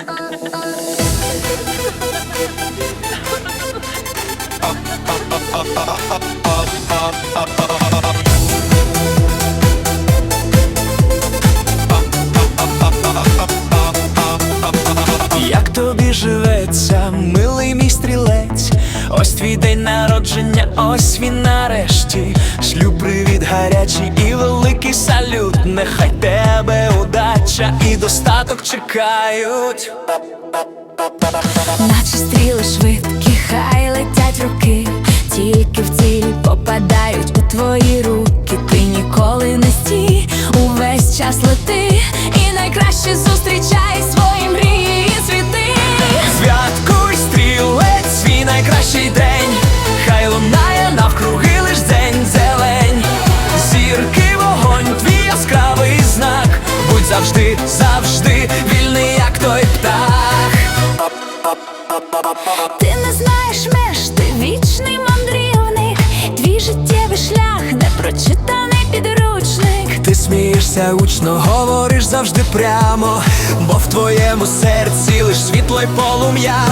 Як тобі живеться, милий мій стрілець, ось твій день народження, ось він нарешті. Шлю привіт гарячий і великий салют. Нехай удача і достаток чекають. Наче стріли швидкі, хай летять руки, тільки в ціль попадають у твої руки. Ти ніколи не стій, увесь час лети, і найкраще зустрічай завжди, завжди вільний, як той птах. Ти не знаєш меж, ти вічний мандрівник, твій життєвий шлях, непрочитаний підручник. Ти смієшся гучно, говориш завжди прямо, бо в твоєму серці лиш світло й полум'я.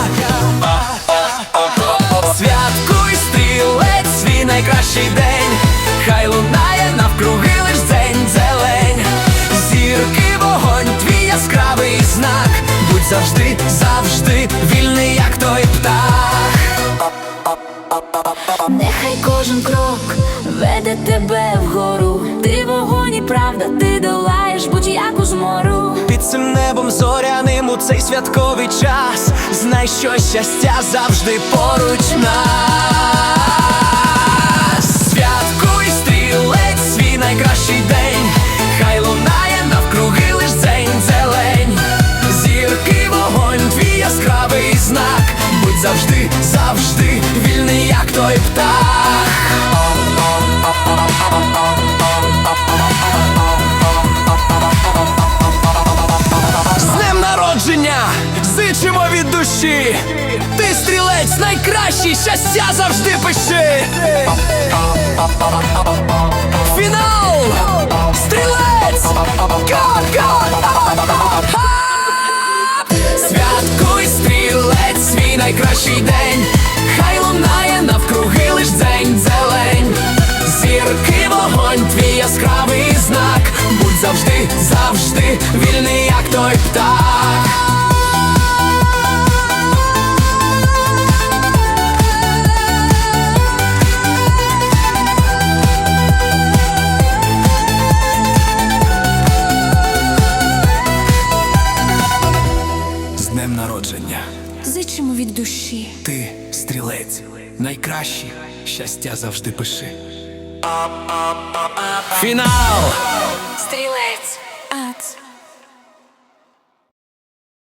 Завжди, завжди вільний, як той птах. Нехай кожен крок веде тебе вгору. Ти вогонь і правда, ти долаєш будь-яку змору. Під цим небом зоряним у цей святковий час Знай, що щастя завжди поруч нас яскравий знак Будь завжди, завжди вільний, як той птах З днем народження! Зичимо від душі! Ти стрілець найкращий, щастя завжди пиши! Фінал! Найкращий день! Хай лунає навкруги лиш день зелень! Зірки, вогонь, твій яскравий знак! Будь завжди, завжди вільний, як той птах! стрілець, найкраще щастя завжди пиши. Фінал! Стрілець.